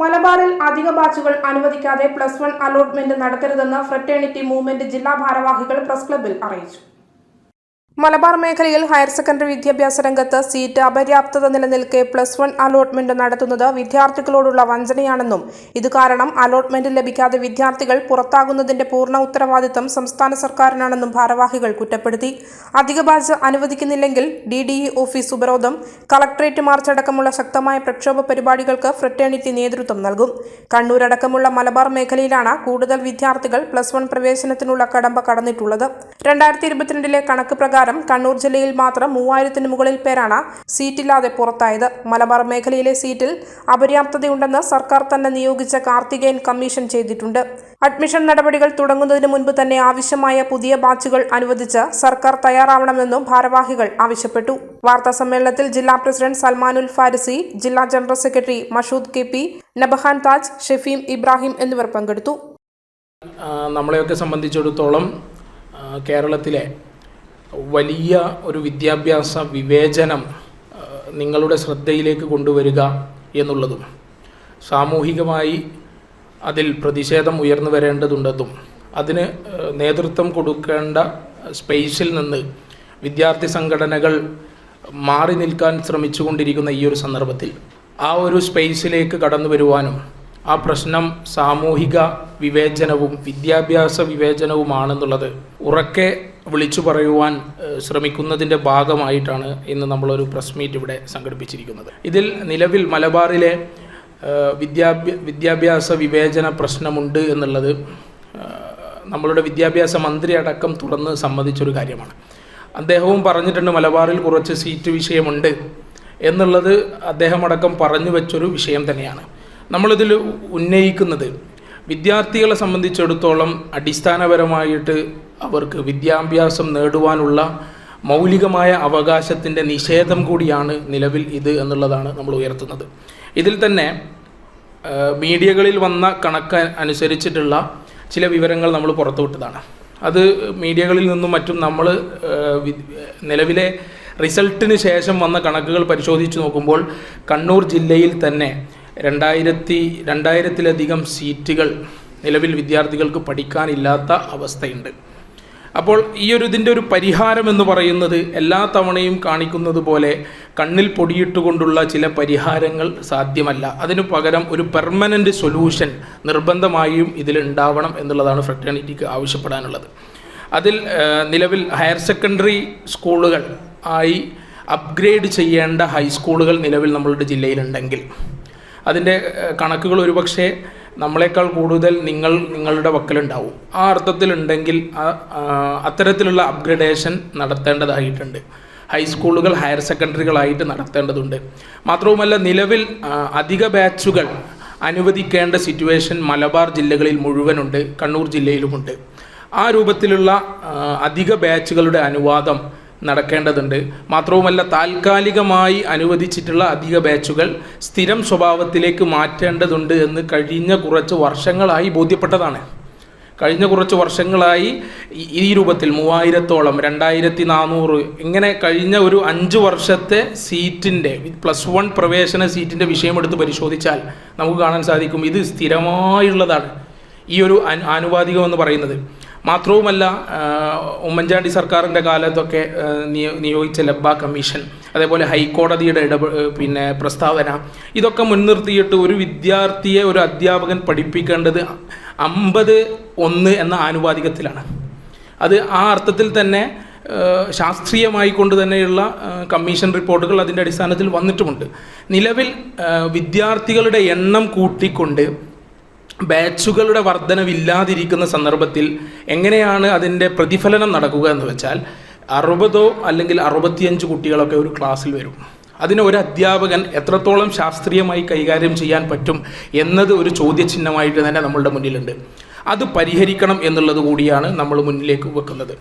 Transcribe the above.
മലബാറിൽ അധിക ബാച്ചുകൾ അനുവദിക്കാതെ പ്ലസ് വൺ അലോട്ട്മെന്റ് നടത്തരുതെന്ന് ഫ്രറ്റേണിറ്റി മൂവ്മെന്റ് ജില്ലാ ഭാരവാഹികൾ പ്രസ് ക്ലബിൽ അറിയിച്ചു. മലബാർ മേഖലയിൽ ഹയർ സെക്കൻഡറി വിദ്യാഭ്യാസ രംഗത്ത് സീറ്റ് അപര്യാപ്തത നിലനിൽക്കെ പ്ലസ് വൺ അലോട്ട്മെന്റ് നടത്തുന്നത് വിദ്യാർത്ഥികളോടുള്ള വഞ്ചനയാണെന്നും ഇത് കാരണം അലോട്ട്മെന്റ് ലഭിക്കാതെ വിദ്യാർത്ഥികൾ പുറത്താകുന്നതിന്റെ പൂർണ ഉത്തരവാദിത്തം സംസ്ഥാന സർക്കാരിനാണെന്നും ഭാരവാഹികൾ കുറ്റപ്പെടുത്തി. അധിക ബാച്ച് അനുവദിക്കുന്നില്ലെങ്കിൽ ഡി ഡി ഇ ഓഫീസ് ഉപരോധം കളക്ടറേറ്റ് മാർച്ച് അടക്കമുള്ള ശക്തമായ പ്രക്ഷോഭ പരിപാടികൾക്ക് ഫ്രട്ടേണിറ്റി നേതൃത്വം നൽകും. കണ്ണൂരടക്കമുള്ള മലബാർ മേഖലയിലാണ് കൂടുതൽ വിദ്യാർത്ഥികൾ പ്ലസ് വൺ പ്രവേശനത്തിനുള്ള കടമ്പ കടന്നിട്ടുള്ളത്. രണ്ടായിരത്തി ഇരുപത്തിരണ്ടിലെ കണക്ക് പ്രകാരം കണ്ണൂർ ജില്ലയിൽ മാത്രം മൂവായിരത്തിന് മുകളിൽ പേരാണ് സീറ്റില്ലാതെ പുറത്തായത്. മലബാർ മേഖലയിലെ സീറ്റിൽ അപര്യാപ്തതയുണ്ടെന്ന് സർക്കാർ തന്നെ നിയോഗിച്ച കാർത്തികേയൻ കമ്മീഷൻ ചെയ്തിട്ടുണ്ട്. അഡ്മിഷൻ നടപടികൾ തുടങ്ങുന്നതിന് മുൻപ് തന്നെ ആവശ്യമായ പുതിയ ബാച്ചുകൾ അനുവദിച്ച് സർക്കാർ തയ്യാറാവണമെന്നും ഭാരവാഹികൾ ആവശ്യപ്പെട്ടു. വാർത്താ സമ്മേളനത്തിൽ ജില്ലാ പ്രസിഡന്റ് സൽമാനുൽ ഫാരിസി ജില്ലാ general secretary Mashood K P Nabahan Taj Shefeem Ibrahim എന്നിവർ പങ്കെടുത്തു. നമ്മളെയൊക്കെ സംബന്ധിച്ചിടത്തോളം കേരളത്തിലെ വലിയ ഒരു വിദ്യാഭ്യാസ വിവേചനം നിങ്ങളുടെ ശ്രദ്ധയിലേക്ക് കൊണ്ടുവരിക എന്നുള്ളതും സാമൂഹികമായി അതിൽ പ്രതിഷേധം ഉയർന്നു വരേണ്ടതുണ്ടെന്നും അതിന് നേതൃത്വം കൊടുക്കേണ്ട സ്പേസിൽ നിന്ന് വിദ്യാർത്ഥി സംഘടനകൾ മാറി നിൽക്കാൻ ശ്രമിച്ചുകൊണ്ടിരിക്കുന്ന ഈ ഒരു സന്ദർഭത്തിൽ ആ ഒരു സ്പേസിലേക്ക് കടന്നു വരുവാനും ആ പ്രശ്നം സാമൂഹിക വിവേചനവും വിദ്യാഭ്യാസ വിവേചനവുമാണെന്നുള്ളത് ഉറക്കെ വിളിച്ചു പറയുവാൻ ശ്രമിക്കുന്നതിന്റെ ഭാഗമായിട്ടാണ് ഇന്ന് നമ്മളൊരു പ്രസ് മീറ്റ് ഇവിടെ സംഘടിപ്പിച്ചിരിക്കുന്നത്. ഇതിൽ നിലവിൽ മലബാറിലെ വിദ്യാഭ്യാ വിദ്യാഭ്യ വിദ്യാഭ്യാസ വിവേചന പ്രശ്നമുണ്ട് എന്നുള്ളത് നമ്മളുടെ വിദ്യാഭ്യാസ മന്ത്രി അടക്കം തുറന്ന് സമ്മതിച്ചൊരു കാര്യമാണ്. അദ്ദേഹവും പറഞ്ഞിട്ടുണ്ട് മലബാറിൽ കുറച്ച് സീറ്റ് വിഷയമുണ്ട് എന്നുള്ളത് അദ്ദേഹം അടക്കം പറഞ്ഞു വെച്ചൊരു വിഷയം തന്നെയാണ്. നമ്മളിതിൽ ഉന്നയിക്കുന്നത് വിദ്യാർത്ഥികളെ സംബന്ധിച്ചിടത്തോളം അടിസ്ഥാനപരമായിട്ട് അവർക്ക് വിദ്യാഭ്യാസം നേടുവാനുള്ള മൗലികമായ അവകാശത്തിന്റെ നിഷേധം കൂടിയാണ് നിലവിൽ ഇത് എന്നുള്ളതാണ് നമ്മൾ ഉയർത്തുന്നത്. ഇതിൽ തന്നെ മീഡിയകളിൽ വന്ന കണക്ക് അനുസരിച്ചിട്ടുള്ള ചില വിവരങ്ങൾ നമ്മൾ പുറത്തുവിട്ടതാണ് അത് മീഡിയകളിൽ നിന്നും മറ്റും നമ്മൾ നിലവിലെ റിസൾട്ടിന് ശേഷം വന്ന കണക്കുകൾ പരിശോധിച്ച് നോക്കുമ്പോൾ കണ്ണൂർ ജില്ലയിൽ തന്നെ രണ്ടായിരത്തി രണ്ടായിരത്തിലധികം സീറ്റുകൾ നിലവിൽ വിദ്യാർത്ഥികൾക്ക് പഠിക്കാനില്ലാത്ത അവസ്ഥയുണ്ട്. അപ്പോൾ ഈ ഒരു ഇതിന്റെ ഒരു പരിഹാരം എന്ന് പറയുന്നത് എല്ലാ തവണയും കാണിക്കുന്നത് പോലെ കണ്ണിൽ പൊടിയിട്ടുകൊണ്ടുള്ള ചില പരിഹാരങ്ങൾ സാധ്യമല്ല. അതിനു പകരം ഒരു പെർമനന്റ് സൊല്യൂഷൻ നിർബന്ധമായും ഇതിലുണ്ടാവണം എന്നുള്ളതാണ് ഫ്രറ്റേണിറ്റിക്ക് ആവശ്യപ്പെടാനുള്ളത്. അതിൽ നിലവിൽ ഹയർ സെക്കൻഡറി സ്കൂളുകൾ ആയി അപ്ഗ്രേഡ് ചെയ്യേണ്ട ഹൈസ്കൂളുകൾ നിലവിൽ നമ്മളുടെ ജില്ലയിലുണ്ടെങ്കിൽ. അതിന്റെ കണക്കുകൾ ഒരുപക്ഷെ നമ്മളെക്കാൾ കൂടുതൽ നിങ്ങൾ നിങ്ങളുടെ പക്കലുണ്ടാവും ആ അർത്ഥത്തിലുണ്ടെങ്കിൽ അത്തരത്തിലുള്ള അപ്ഗ്രഡേഷൻ നടത്തേണ്ടതായിട്ടുണ്ട്. ഹൈസ്കൂളുകൾ ഹയർ സെക്കൻഡറികളായിട്ട് നടത്തേണ്ടതുണ്ട്. മാത്രവുമല്ല നിലവിൽ അധിക ബാച്ചുകൾ അനുവദിക്കേണ്ട സിറ്റുവേഷൻ മലബാർ ജില്ലകളിൽ മുഴുവനുണ്ട് കണ്ണൂർ ജില്ലയിലുമുണ്ട്. ആ രൂപത്തിലുള്ള അധിക ബാച്ചുകളുടെ അനുവാദം നടക്കേണ്ടതുണ്ട്. മാത്രവുമല്ല താൽക്കാലികമായി അനുവദിച്ചിട്ടുള്ള അധിക ബാച്ചുകൾ സ്ഥിരം സ്വഭാവത്തിലേക്ക് മാറ്റേണ്ടതുണ്ട് എന്ന് കഴിഞ്ഞ കുറച്ച് വർഷങ്ങളായി ബോധ്യപ്പെട്ടതാണ്. കഴിഞ്ഞ കുറച്ച് വർഷങ്ങളായി ഈ- രൂപത്തിൽ മൂവായിരത്തോളം രണ്ടായിരത്തി നാനൂറ് ഇങ്ങനെ കഴിഞ്ഞ ഒരു അഞ്ച് വർഷത്തെ സീറ്റിന്റെ പ്ലസ് വൺ പ്രവേശന സീറ്റിന്റെ വിഷയമെടുത്ത് പരിശോധിച്ചാൽ നമുക്ക് കാണാൻ സാധിക്കും ഇത് സ്ഥിരമായുള്ളതാണ്. ഈ ഒരു അനു എന്ന് പറയുന്നത്. മാത്രവുമല്ല ഉമ്മൻചാണ്ടി സർക്കാരിന്റെ കാലത്തൊക്കെ നിയോഗിച്ച ലബ്ബ കമ്മീഷൻ അതേപോലെ ഹൈക്കോടതിയുടെ ഇടപെ പിന്നെ പ്രസ്താവന ഇതൊക്കെ മുൻനിർത്തിയിട്ട് ഒരു വിദ്യാർത്ഥിയെ ഒരു അധ്യാപകൻ പഠിപ്പിക്കേണ്ടത് അമ്പത് ഒന്ന് എന്ന ആനുപാതികത്തിലാണ്. അത് ആ അർത്ഥത്തിൽ തന്നെ ശാസ്ത്രീയമായി കൊണ്ട് തന്നെയുള്ള കമ്മീഷൻ റിപ്പോർട്ടുകൾ അതിന്റെ അടിസ്ഥാനത്തിൽ വന്നിട്ടുമുണ്ട്. നിലവിൽ വിദ്യാർത്ഥികളുടെ എണ്ണം കൂട്ടിക്കൊണ്ട് ബാച്ചുകളുടെ വർധനവില്ലാതിരിക്കുന്ന സന്ദർഭത്തിൽ എങ്ങനെയാണ് അതിന്റെ പ്രതിഫലനം നടക്കുക എന്ന് വെച്ചാൽ അറുപതോ അല്ലെങ്കിൽ അറുപത്തിയഞ്ച് കുട്ടികളൊക്കെ ഒരു ക്ലാസ്സിൽ വരും. അതിന് ഒരു അധ്യാപകൻ എത്രത്തോളം ശാസ്ത്രീയമായി കൈകാര്യം ചെയ്യാൻ പറ്റും എന്നത് ഒരു ചോദ്യചിഹ്നമായിട്ട് തന്നെ നമ്മളുടെ മുന്നിലുണ്ട്. അത് പരിഹരിക്കണം എന്നുള്ളത് കൂടിയാണ് നമ്മൾ മുന്നിലേക്ക് വെക്കുന്നത്.